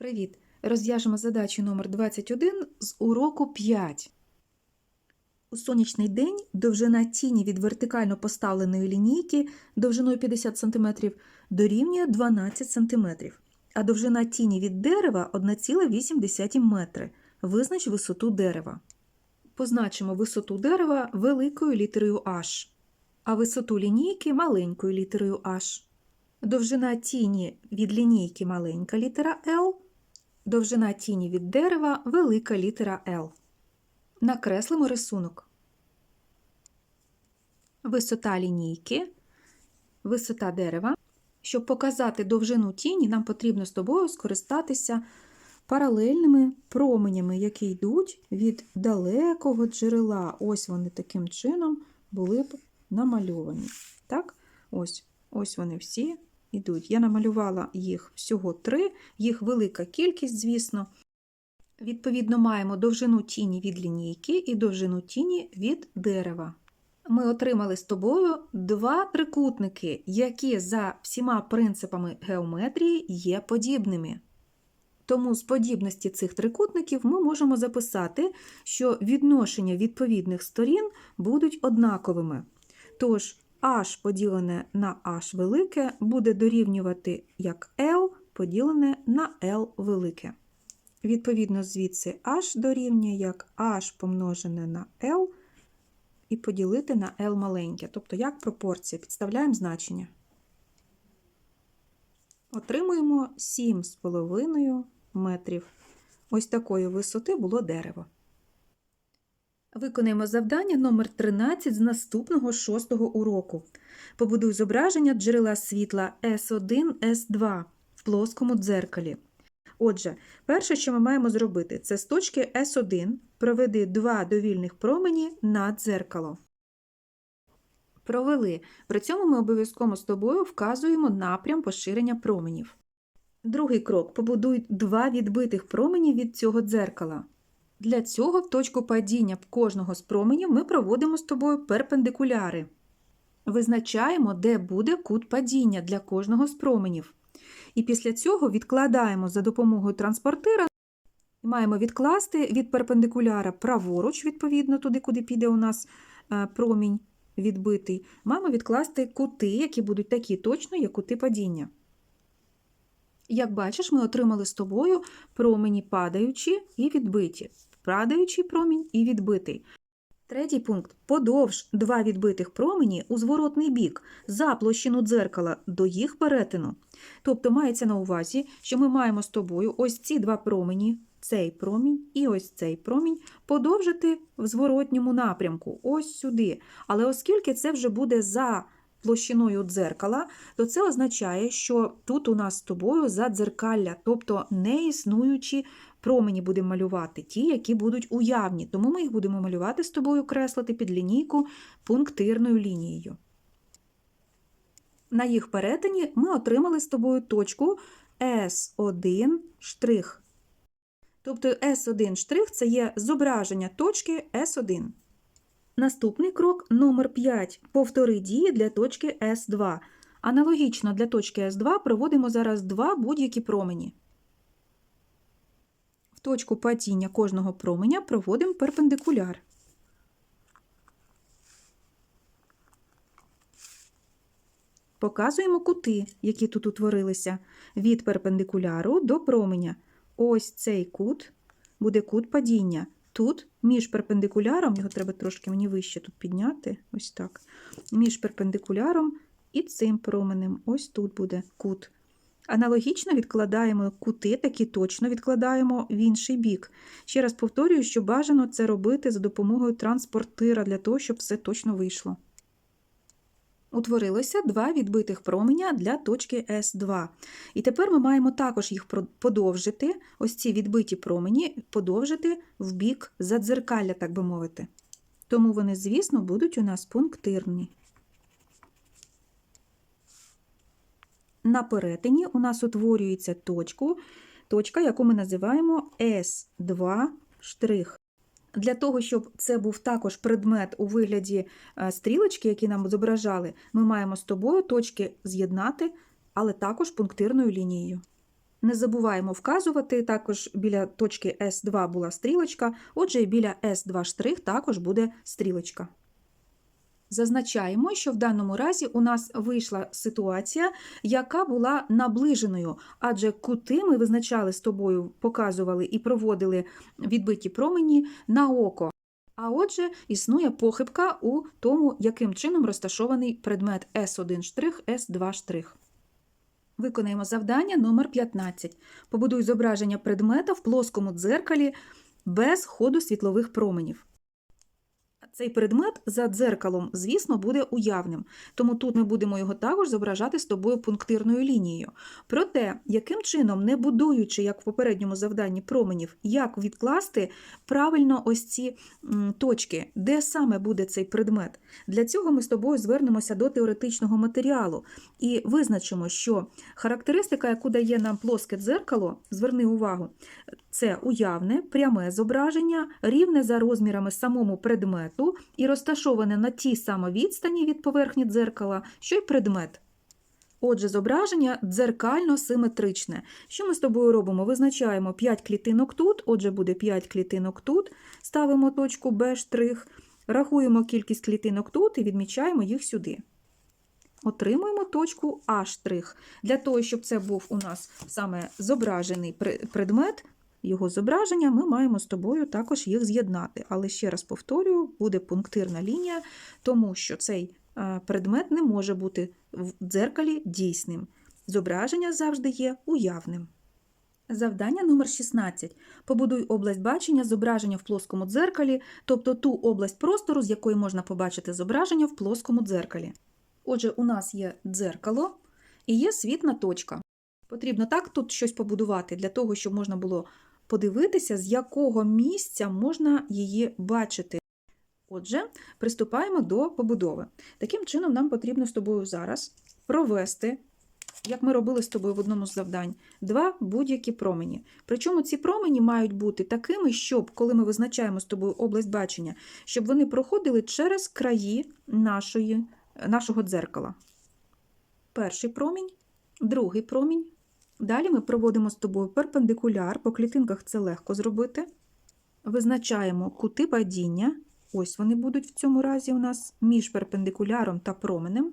Привіт! Розв'яжемо задачу номер 21 з уроку 5. У сонячний день довжина тіні від вертикально поставленої лінійки довжиною 50 см дорівнює 12 см, а довжина тіні від дерева 1,8 метри. Визнач висоту дерева. Позначимо висоту дерева великою літерою H, а висоту лінійки маленькою літерою H. Довжина тіні від лінійки маленька літера L, довжина тіні від дерева велика літера L. Накреслимо рисунок. Висота лінійки, висота дерева. Щоб показати довжину тіні, нам потрібно з тобою скористатися паралельними променями, які йдуть від далекого джерела. Ось вони таким чином були б намальовані. Так? Ось, ось вони всі йдуть. Я намалювала їх всього три, їх велика кількість, звісно. Відповідно, маємо довжину тіні від лінійки і довжину тіні від дерева. Ми отримали з тобою два трикутники, які за всіма принципами геометрії є подібними. Тому з подібності цих трикутників ми можемо записати, що відношення відповідних сторін будуть однаковими. Тож, h поділене на h велике буде дорівнювати як L поділене на L велике. Відповідно, звідси h дорівнює як h помножене на L і поділити на L маленьке. Тобто, як пропорція, підставляємо значення. Отримуємо 7,5 метрів. Ось такої висоти було дерево. Виконаємо завдання номер 13 з наступного шостого уроку. Побудуй зображення джерела світла S1, S2 в плоскому дзеркалі. Отже, перше, що ми маємо зробити, це з точки S1 проведи два довільних промені на дзеркало. Провели. При цьому ми обов'язково з тобою вказуємо напрям поширення променів. Другий крок побудуй два відбитих промені від цього дзеркала. Для цього в точку падіння кожного з променів ми проводимо з тобою перпендикуляри. Визначаємо, де буде кут падіння для кожного з променів. І після цього відкладаємо за допомогою транспортира маємо відкласти від перпендикуляра праворуч, відповідно, туди, куди піде у нас е, промінь відбитий. Маємо відкласти кути, які будуть такі точно, як кути падіння. Як бачиш, ми отримали з тобою промені падаючі і відбиті. Падаючий промінь і відбитий. Третій пункт. Подовж два відбитих промені у зворотний бік за площину дзеркала до їх перетину. Тобто мається на увазі, що ми маємо з тобою ось ці два промені, цей промінь і ось цей промінь, подовжити в зворотньому напрямку, ось сюди. Але оскільки це вже буде за площиною дзеркала, то це означає, що тут у нас з тобою задзеркалля, тобто не існуючі промені будемо малювати, ті, які будуть уявні. Тому ми їх будемо малювати з тобою, креслити під лінійку пунктирною лінією. На їх перетині ми отримали з тобою точку S1 штрих. Тобто S1 штрих це є зображення точки S1. Наступний крок номер 5 Повтори дії для точки S2. Аналогічно для точки S2 проводимо зараз два будь-які промені. Точку падіння кожного променя проводимо перпендикуляр. Показуємо кути, які тут утворилися, від перпендикуляру до променя. Ось цей кут буде кут падіння. Тут між перпендикуляром, його треба трошки мені вище тут підняти, ось так. Між перпендикуляром і цим променем, ось тут буде кут. Аналогічно відкладаємо кути, такі точно відкладаємо в інший бік. Ще раз повторюю, що бажано це робити за допомогою транспортира, для того, щоб все точно вийшло. Утворилося два відбитих променя для точки S2. І тепер ми маємо також їх подовжити, ось ці відбиті промені, подовжити в бік задзеркалля, так би мовити. Тому вони, звісно, будуть у нас пунктирні. На перетині у нас утворюється точку, точка, яку ми називаємо S2 штрих. Для того, щоб це був також предмет у вигляді е, стрілочки, які нам зображали, ми маємо з тобою точки з'єднати, але також пунктирною лінією. Не забуваємо вказувати, також біля точки S2 була стрілочка, отже, і біля S2 штрих також буде стрілочка. Зазначаємо, що в даному разі у нас вийшла ситуація, яка була наближеною, адже кути ми визначали з тобою, показували і проводили відбиті промені на око. А отже, існує похибка у тому, яким чином розташований предмет S1 штрих, S2 штрих. Виконаємо завдання номер 15. Побудуй зображення предмета в плоскому дзеркалі без ходу світлових променів. Цей предмет за дзеркалом, звісно, буде уявним, тому тут ми будемо його також зображати з тобою пунктирною лінією. Проте, яким чином, не будуючи, як в попередньому завданні променів, як відкласти правильно ось ці точки, де саме буде цей предмет. Для цього ми з тобою звернемося до теоретичного матеріалу і визначимо, що характеристика, яку дає нам плоске дзеркало, зверни увагу, це уявне, пряме зображення, рівне за розмірами самому предмету і розташоване на тій самій відстані від поверхні дзеркала, що й предмет. Отже, зображення дзеркально-симетричне. Що ми з тобою робимо? Визначаємо 5 клітинок тут, отже, буде 5 клітинок тут, ставимо точку Б штрих, рахуємо кількість клітинок тут і відмічаємо їх сюди. Отримуємо точку А штрих. Для того, щоб це був у нас саме зображений предмет, його зображення, ми маємо з тобою також їх з'єднати. Але ще раз повторюю, буде пунктирна лінія, тому що цей е, предмет не може бути в дзеркалі дійсним. Зображення завжди є уявним. Завдання номер 16. Побудуй область бачення зображення в плоскому дзеркалі, тобто ту область простору, з якої можна побачити зображення в плоскому дзеркалі. Отже, у нас є дзеркало і є світна точка. Потрібно так тут щось побудувати для того, щоб можна було подивитися, з якого місця можна її бачити. Отже, приступаємо до побудови. Таким чином, нам потрібно з тобою зараз провести, як ми робили з тобою в одному з завдань, два будь-які промені. Причому ці промені мають бути такими, щоб, коли ми визначаємо з тобою область бачення, щоб вони проходили через краї нашої, нашого дзеркала. Перший промінь, другий промінь. Далі ми проводимо з тобою перпендикуляр, по клітинках це легко зробити. Визначаємо кути падіння. Ось вони будуть в цьому разі у нас між перпендикуляром та променем.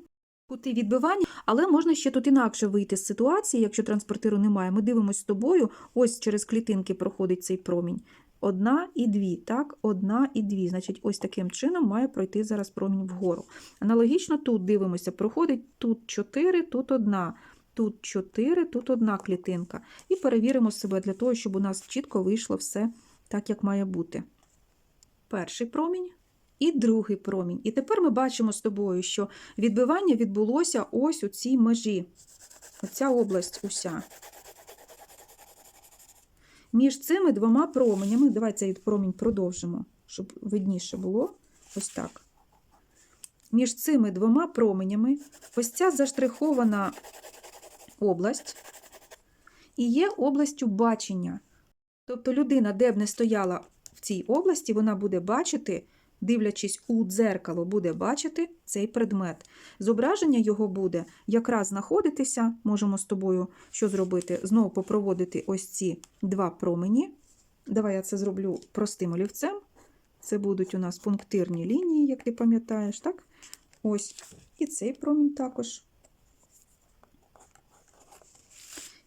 Кути відбивання, але можна ще тут інакше вийти з ситуації, якщо транспортиру немає. Ми дивимося з тобою, ось через клітинки проходить цей промінь. Одна і дві, так, одна і дві. Значить, ось таким чином має пройти зараз промінь вгору. Аналогічно тут дивимося, проходить тут 4, тут одна, тут 4, тут одна клітинка. І перевіримо себе для того, щоб у нас чітко вийшло все так, як має бути. Перший промінь і другий промінь. І тепер ми бачимо з тобою, що відбивання відбулося ось у цій межі. Оця область уся. Між цими двома променями, давай цей промінь продовжимо, щоб видніше було. Ось так. Між цими двома променями ось ця заштрихована область і є областю бачення. Тобто людина, де б не стояла в цій області, вона буде бачити, дивлячись у дзеркало, буде бачити цей предмет. Зображення його буде якраз знаходитися, можемо з тобою що зробити? Знову попроводити ось ці два промені. Давай я це зроблю простим олівцем. Це будуть у нас пунктирні лінії, як ти пам'ятаєш, так? Ось. І цей промінь також.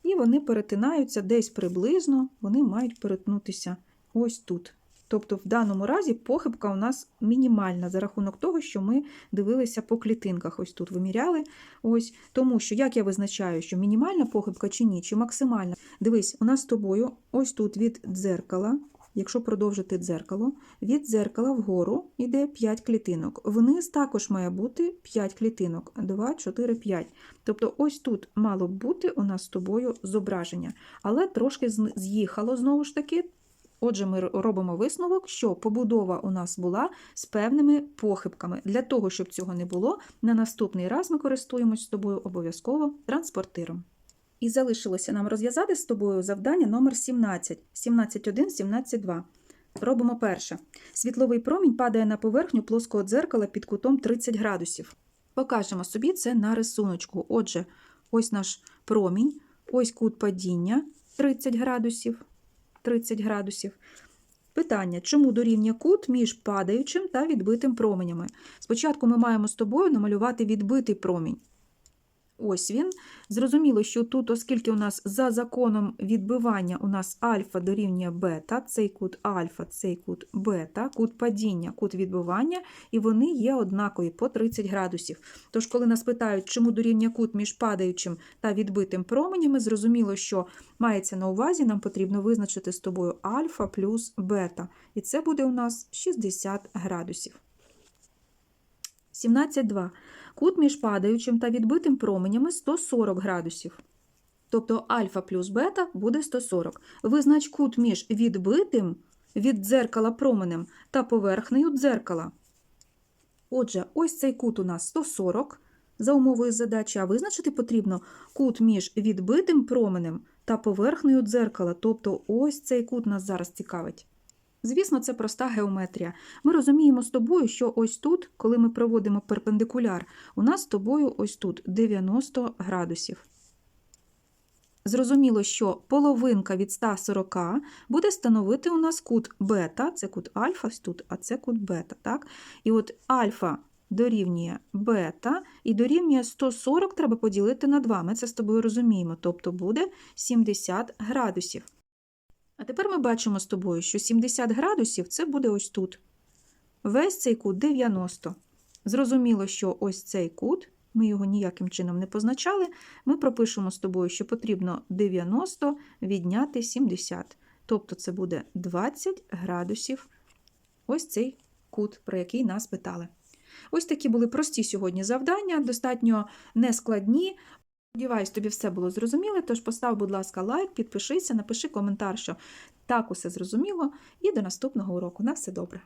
І вони перетинаються десь приблизно, вони мають перетнутися ось тут. Тобто, в даному разі похибка у нас мінімальна за рахунок того, що ми дивилися по клітинках. Ось тут виміряли. Ось. Тому що, як я визначаю, що мінімальна похибка чи ні, чи максимальна. Дивись, у нас з тобою ось тут від дзеркала, якщо продовжити дзеркало, від дзеркала вгору йде 5 клітинок. Вниз також має бути 5 клітинок. 2, 4, 5. Тобто, ось тут мало б бути у нас з тобою зображення, але трошки з'їхало знову ж таки. Отже, ми робимо висновок, що побудова у нас була з певними похибками. Для того, щоб цього не було, на наступний раз ми користуємось з тобою обов'язково транспортиром. І залишилося нам розв'язати з тобою завдання номер 17, 17.1, 17.2. Робимо перше. Світловий промінь падає на поверхню плоского дзеркала під кутом 30 градусів. Покажемо собі це на рисуночку. Отже, ось наш промінь Ось кут падіння 30 градусів. 30 градусів. Питання, чому дорівнює кут між падаючим та відбитим променями? Спочатку ми маємо з тобою намалювати відбитий промінь. Ось він. Зрозуміло, що тут, оскільки у нас за законом відбивання у нас альфа дорівнює бета, цей кут альфа, цей кут бета, кут падіння, кут відбивання, і вони є однакові по 30 градусів. Тож, коли нас питають, чому дорівнює кут між падаючим та відбитим променями, зрозуміло, що мається на увазі, нам потрібно визначити з тобою альфа плюс бета. І це буде у нас 60 градусів. 17.2. Кут між падаючим та відбитим променями 140 градусів. Тобто альфа плюс бета буде 140. Визнач кут між відбитим від дзеркала променем та поверхнею дзеркала. Отже, ось цей кут у нас 140 за умовою задачі, а визначити потрібно кут між відбитим променем та поверхнею дзеркала. Тобто ось цей кут нас зараз цікавить. Звісно, це проста геометрія. Ми розуміємо з тобою, що ось тут, коли ми проводимо перпендикуляр, у нас з тобою ось тут 90 градусів. Зрозуміло, що половинка від 140 буде становити у нас кут бета, це кут альфа тут, а це кут бета. Так? І от альфа дорівнює бета, і дорівнює 140 треба поділити на 2. Ми це з тобою розуміємо, тобто буде 70 градусів. Тепер ми бачимо з тобою, що 70 градусів це буде ось тут. Весь цей кут 90. Зрозуміло, що ось цей кут, ми його ніяким чином не позначали, ми пропишемо з тобою, що потрібно 90 відняти 70. Тобто це буде 20 градусів ось цей кут, про який нас питали. Ось такі були прості сьогодні завдання, достатньо нескладні. Сподіваюсь, тобі все було зрозуміло, тож постав, будь ласка, лайк, підпишися, напиши коментар, що так усе зрозуміло, і до наступного уроку. На все добре!